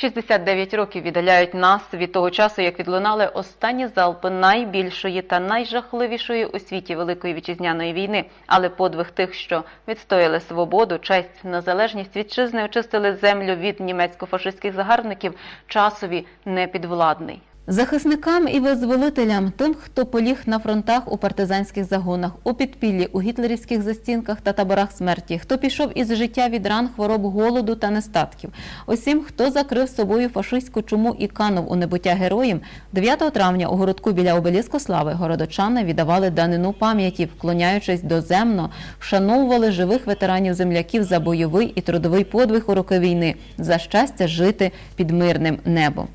69 років віддаляють нас від того часу, як відлунали останні залпи найбільшої та найжахливішої у світі Великої вітчизняної війни. Але подвиг тих, що відстояли свободу, честь, незалежність вітчизни, очистили землю від німецько-фашистських загарбників, часові непідвладний. Захисникам і визволителям, тим, хто поліг на фронтах у партизанських загонах, у підпіллі, у гітлерівських застінках та таборах смерті, хто пішов із життя від ран, хвороб, голоду та нестатків, усім, хто закрив собою фашистську чуму і канув у небуття героїм, 9 травня у городку біля обеліску слави городочани віддавали данину пам'яті, вклоняючись доземно, вшановували живих ветеранів земляків за бойовий і трудовий подвиг у роки війни, за щастя жити під мирним небом.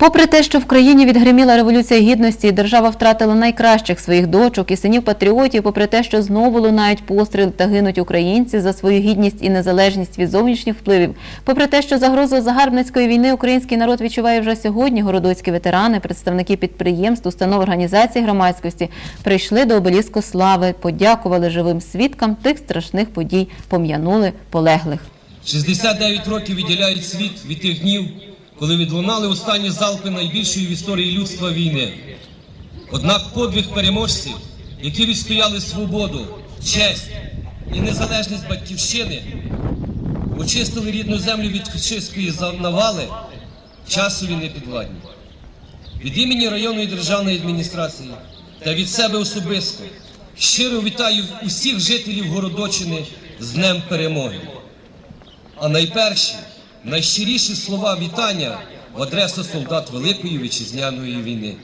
Попри те, що в країні відгриміла революція гідності, держава втратила найкращих своїх дочок і синів патріотів, попри те, що знову лунають постріли та гинуть українці за свою гідність і незалежність від зовнішніх впливів, попри те, що загрозу загарбницької війни український народ відчуває вже сьогодні, городоцькі ветерани, представники підприємств, установ організацій громадськості прийшли до обеліску слави, подякували живим свідкам тих страшних подій, пом'янули полеглих. 69 років відділяють світ від тих днів, коли відлунали останні залпи найбільшої в історії людства війни. Однак подвиг переможців, які відстояли свободу, честь і незалежність батьківщини, очистили рідну землю від фашистської навали, часові непідвладні. Від імені районної державної адміністрації та від себе особисто щиро вітаю усіх жителів Городочини з Днем Перемоги. А найперші, найщиріші слова вітання в адресу солдат Великої вітчизняної війни.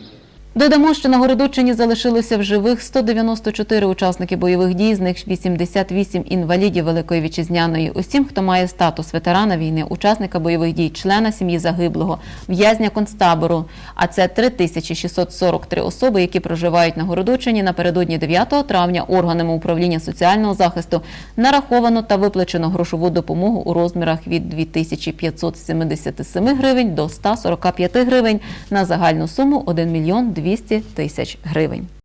Додамо, що на Городочині залишилося в живих 194 учасники бойових дій, з них 88 інвалідів Великої Вітчизняної. Усім, хто має статус ветерана війни, учасника бойових дій, члена сім'ї загиблого, в'язня концтабору. А це 3643 особи, які проживають на Городочині. Напередодні 9 травня органами управління соціального захисту нараховано та виплачено грошову допомогу у розмірах від 2577 гривень до 145 гривень на загальну суму 1 мільйон 200 тисяч гривень.